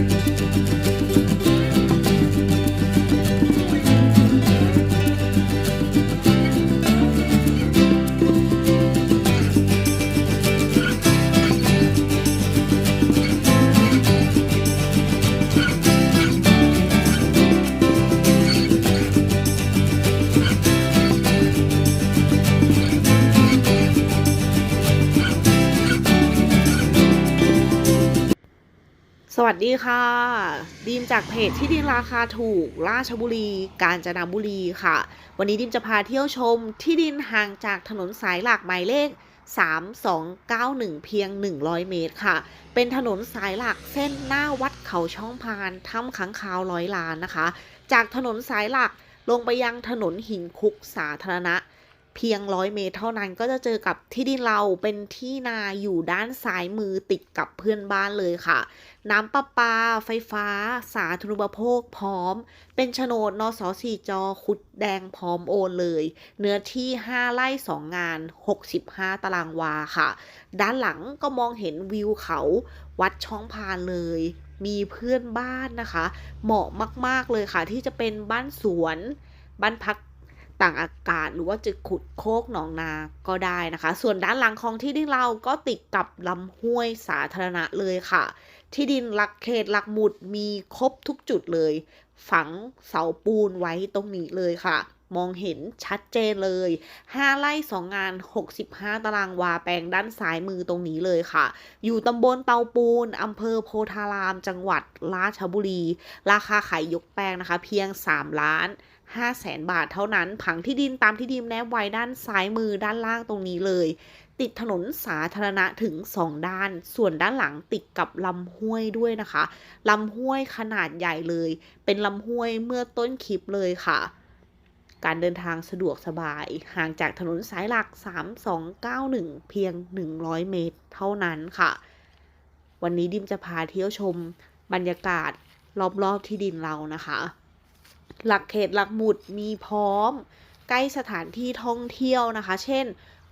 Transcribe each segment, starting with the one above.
สวั ดีค่ะ ดีมจากเพจที่ดินราคาถูก ราชบุรี กาญจนบุรีค่ะ วันนี้ดิมจะพาเที่ยวชมที่ดินห่างจากถนนสายหลักหมายเลข 3291 เพียง 100 เมตรค่ะ เป็นถนนสายหลักเส้นหน้าวัดเขาช่องพานถ้ำขังคาวร้อยล้านนะคะ จากถนนสายหลักลงไปยังถนนหินคุกสาธารณะ เพียงร้อยเมตรเท่านั้นก็จะเจอกับที่ดินเราเป็นที่นาอยู่ด้านซ้ายมือติดกับเพื่อนบ้านเลยค่ะ น้ำประปา ไฟฟ้า สาธารณูปโภคพร้อม เป็นโฉนดนสสี่จอคุดแดงพร้อมโอนเลย เนื้อที่ 5 ไร่ 2 งาน 65 ตารางวาค่ะ ด้านหลังก็มองเห็นวิวเขาวัดช่องพานเลย มีเพื่อนบ้านนะคะ เหมาะมาก ๆเลยค่ะ ที่จะเป็นบ้านสวน บ้านพัก ต่างอากาศหรือว่าจะขุดโคกหนองนาก็ได้นะคะ ส่วนด้านหลังของที่ดินเราก็ติดกับลำห้วยสาธารณะเลยค่ะ ที่ดินหลักเขตหลักหมุดมีครบทุกจุดเลย ฝังเสาปูนไว้ตรงนี้เลยค่ะ มองเห็นชัดเจนเลย 5 ไร่ 2 งาน 65 ตารางวาแปลงด้านซ้ายมือตรงนี้เลยค่ะ อยู่ตำบลเตาปูนอำเภอโพธาราม จังหวัดราชบุรี ราคาขายยกแปลงนะคะ เพียง 3 ล้าน 5แสนบาทเท่านั้น ผังที่ดินตามที่ดินแนบไว้ด้านซ้ายมือด้านล่างตรงนี้เลย ติดถนนสาธารณะถึง 2 ด้าน ส่วนด้านหลังติดกับลำห้วยด้วยนะคะลำห้วยขนาดใหญ่เลย เป็นลำห้วยเมื่อต้นคลิปเลยค่ะ การเดินทางสะดวกสบาย ห่างจากถนนสายหลัก 3291 เพียง 100 เมตร เท่านั้นค่ะ วันนี้ดิมจะพาเที่ยวชมบรรยากาศรอบๆที่ดินเรานะคะ หลักเขตหลักหมุดมีพร้อม ใกล้สถานที่ท่องเที่ยวนะคะ เช่น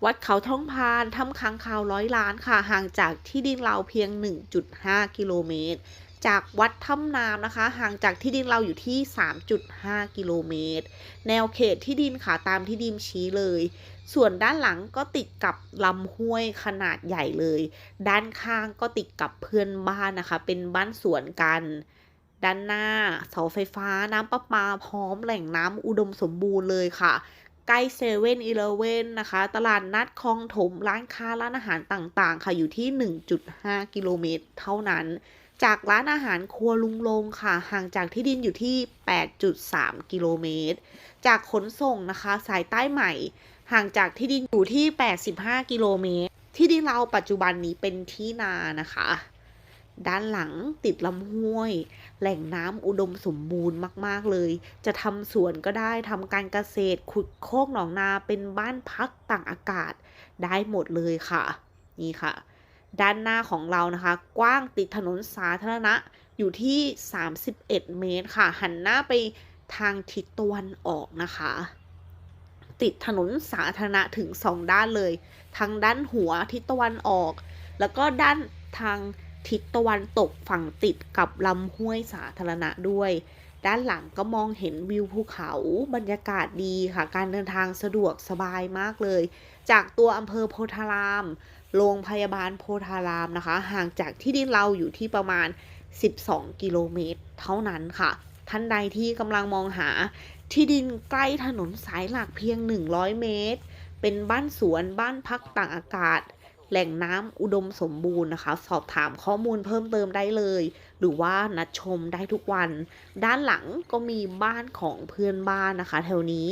วัดเขาท่องพานถ้ำค้างคาวร้อยล้านค่ะ ห่างจากที่ดินเราเพียง 1.5 กิโลเมตร จากวัดถ้ำน้ำนะคะ ห่างจากที่ดินเราอยู่ที่ 3.5 กิโลเมตร แนวเขตที่ดินค่ะตามที่ดิมชี้เลย ส่วนด้านหลังก็ติดกับลำห้วยขนาดใหญ่เลย ด้านข้างก็ติดกับเพื่อนบ้านนะคะ เป็นบ้านสวนกัน ด้านหน้าเสาไฟฟ้าน้ำประปาพร้อมแหล่งน้ำอุดมสมบูรณ์เลยค่ะ ใกล้เซเว่นอีเลเว่นนะคะ ตลาดนัดคลองถมร้านค้าร้านอาหารต่างๆ ค่ะอยู่ที่ 1.5 กิโลเมตร เท่านั้น จากร้านอาหารครัวลุงลงค่ะ ห่างจากที่ดินอยู่ที่ 8.3 กิโลเมตร จากขนส่งนะคะ สายใต้ใหม่ ห่างจากที่ดินอยู่ที่ 85 กิโลเมตร ที่ดินเราปัจจุบันนี้เป็นที่นานะคะ ด้านหลังติดลำห้วย แหล่งน้ำอุดมสมบูรณ์มากๆเลย จะทำสวนก็ได้ทำการเกษตรขุดโคกหนองนาเป็นบ้านพักต่างอากาศได้หมดเลยค่ะ นี่ค่ะ ด้านหน้าของเรานะคะ กว้างติดถนนสาธารณะอยู่ที่ 31 เมตรค่ะ หันหน้าไปทางทิศตะวันออกนะคะ ติดถนนสาธารณะถึงสองด้านเลย ทางด้านหัวทิศตะวันออก แล้วก็ด้านทาง ทิศตะวันตกฝั่งติดกับลำห้วยสาธารณะด้วย ด้านหลังก็มองเห็นวิวภูเขาบรรยากาศดีค่ะ การเดินทางสะดวกสบายมากเลย จากตัวอำเภอโพธาราม โรงพยาบาลโพธารามนะคะ ห่างจากที่ดินเราอยู่ที่ประมาณ 12 กิโลเมตร เท่านั้นค่ะ ท่านใดที่กำลังมองหาที่ดินใกล้ถนนสายหลักเพียง 100 เมตร เป็นบ้านสวนบ้านพักต่างอากาศ แหล่งน้ำอุดมสมบูรณ์นะคะ สอบถามข้อมูลเพิ่มเติมได้เลย หรือว่านัดชมได้ทุกวัน ด้านหลังก็มีบ้านของเพื่อนบ้านนะคะ แถวนี้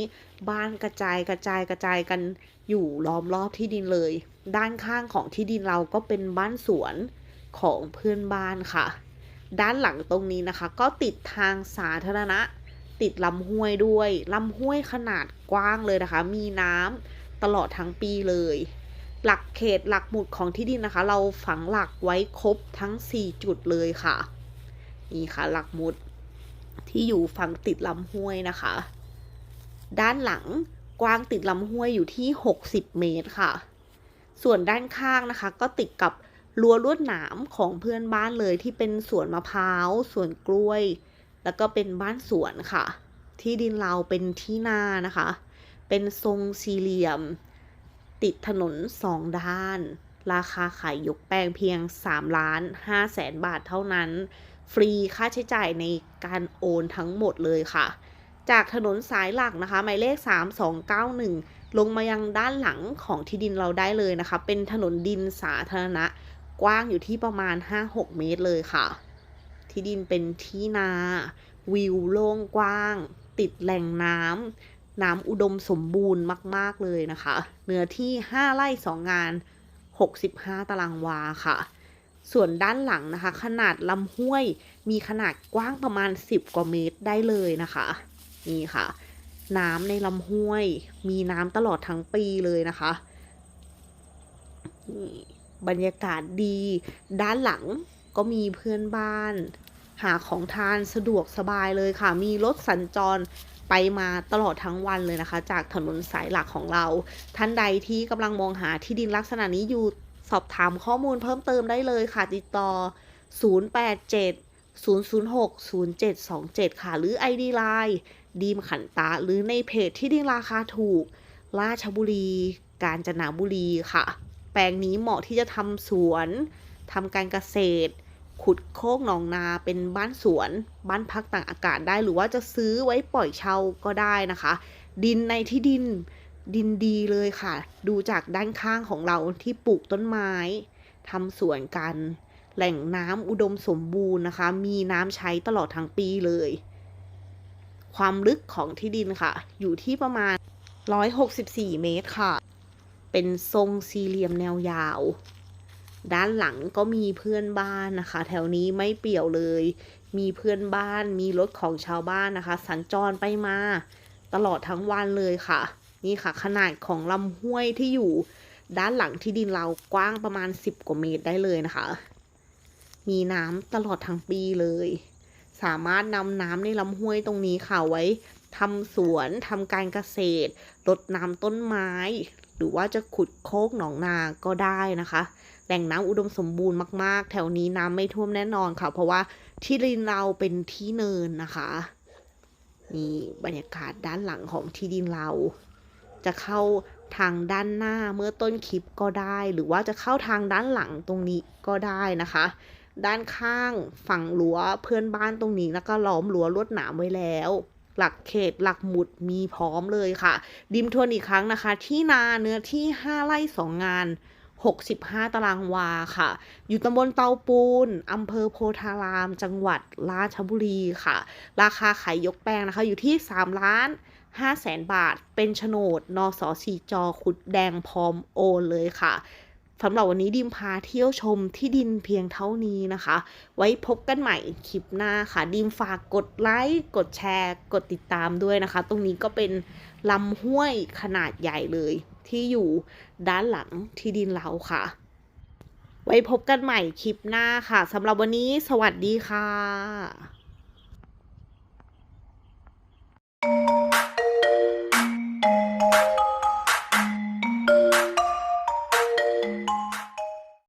บ้านกระจายกระจายกระจายกันอยู่ล้อมรอบที่ดินเลย ด้านข้างของที่ดินเราก็เป็นบ้านสวนของเพื่อนบ้านค่ะ ด้านหลังตรงนี้นะคะ ก็ติดทางสาธารณะ ติดลำห้วยด้วยลำห้วยขนาดกว้างเลยนะคะ มีน้ำตลอดทั้งปีเลย หลักเขตหลักหมุดของที่ดินนะคะ เราฝังหลักไว้ครบทั้ง 4 จุดเลยค่ะ นี่ค่ะหลักหมุดที่อยู่ฝั่งติดลำห้วยนะคะ ด้านหลังกว้างติดลำห้วยอยู่ที่ 60 เมตรค่ะ ส่วนด้านข้างนะคะ ก็ติดกับรั้วลวดหนามของเพื่อนบ้านเลยที่เป็นสวนมะพร้าวสวนกล้วย แล้วก็เป็นบ้านสวนค่ะ ที่ดินเราเป็นที่นานะคะ เป็นทรงสี่เหลี่ยม ติดถนนสองด้าน ราคาขายยกแปลงเพียง 3 ล้าน5แสนบาทเท่านั้น ฟรีค่าใช้จ่ายในการโอนทั้งหมดเลยค่ะ จากถนนสายหลักนะคะ หมายเลข 3291 ลงมายังด้านหลังของที่ดินเราได้เลยนะคะ เป็นถนนดินสาธารณะ กว้างอยู่ที่ประมาณ 5-6 เมตรเลยค่ะ ที่ดินเป็นที่นา วิวโล่งกว้าง ติดแหล่งน้ำ น้ำอุดมสมบูรณ์มาก ๆ เลยนะคะ เนื้อที่ 5 ไร่ 2 งาน 65 ตารางวาค่ะ ส่วนด้านหลังนะคะ ขนาดลำห้วยมีขนาดกว้างประมาณ 10 กว่าเมตรได้เลยนะคะ นี่ค่ะ น้ำในลำห้วย มีน้ำตลอดทั้งปีเลยนะคะนี่บรรยากาศดี ด้านหลังก็มีเพื่อนบ้าน หาของทานสะดวกสบายเลยค่ะ มีรถสัญจร ไปมาตลอดทั้งวันเลยนะคะ จากถนนสายหลักของเรา ท่านใดที่กำลังมองหาที่ดินลักษณะนี้อยู่สอบถามข้อมูลเพิ่มเติมได้เลยค่ะ ติดต่อ 087 006 0727 ค่ะ หรือ ID Line ดีมขันตา หรือในเพจที่ดินราคาถูก ราชบุรี กาญจนบุรีค่ะ แปลงนี้เหมาะที่จะทำสวนทำการเกษตร ขุดโคกหนองนาเป็นบ้านสวน บ้านพักต่างอากาศได้ หรือว่าจะซื้อไว้ปล่อยเช่าก็ได้นะคะ ดินในที่ดินดินดีเลยค่ะ ดูจากด้านข้างของเราที่ปลูกต้นไม้ทำสวนกัน แหล่งน้ำอุดมสมบูรณ์นะคะ มีน้ำใช้ตลอดทั้งปีเลย ความลึกของที่ดินค่ะ อยู่ที่ประมาณ 164 เมตรค่ะ เป็นทรงสี่เหลี่ยมแนวยาว ด้านหลังก็มีเพื่อนบ้านนะคะ แถวนี้ไม่เปี่ยวเลย มีเพื่อนบ้าน มีรถของชาวบ้านนะคะ สัญจรไปมา ตลอดทั้งวันเลยค่ะ นี่ค่ะ ขนาดของลำห้วยที่อยู่ ด้านหลังที่ดินเรากว้างประมาณ 10 กว่าเมตรได้เลยนะคะ มีน้ำตลอดทั้งปีเลย สามารถนำน้ำในลำห้วยตรงนี้ค่ะไว้ทำสวนทำการเกษตรรดน้ำต้นไม้ หรือว่าจะขุดโคกหนองนาก็ได้นะคะ แหล่งน้ำอุดมสมบูรณ์มาก ๆ แถวนี้น้ำไม่ท่วมแน่นอนค่ะ เพราะว่าที่ดินเราเป็นที่เนินนะคะนี่บรรยากาศด้านหลังของที่ดินเรา จะเข้าทางด้านหน้าเมื่อต้นคลิปก็ได้ หรือว่าจะเข้าทางด้านหลังตรงนี้ก็ได้นะคะ ด้านข้างฝั่งรั้วเพื่อนบ้านตรงนี้แล้วก็ล้อมรั้วลวดหนามไว้แล้ว หลักเขตหลักหมุดมีพร้อมเลยค่ะ ดิมทวนอีกครั้งนะคะ ที่นาเนื้อที่ 5 ไร่ 2 งาน 65 ตารางวาค่ะ อยู่ตำบลเตาปูนอำเภอโพธาราม จังหวัดราชบุรีค่ะ ราคาขายยกแปลงนะคะ อยู่ที่ 3 ล้าน5แสนบาท เป็นโฉนด นสสีจอขุดแดงพร้อมโอนเลยค่ะสำหรับวันนี้ดิมพาเที่ยวชมที่ดินเพียงเท่านี้นะคะ ไว้พบกันใหม่คลิปหน้าค่ะ ดิมฝากกดไลค์ กดแชร์ กดติดตามด้วยนะคะ ตรงนี้ก็เป็นลำห้วยขนาดใหญ่เลย ที่อยู่ด้านหลังที่ดินเราค่ะ ไว้พบกันใหม่คลิปหน้าค่ะสำหรับวันนี้สวัสดีค่ะ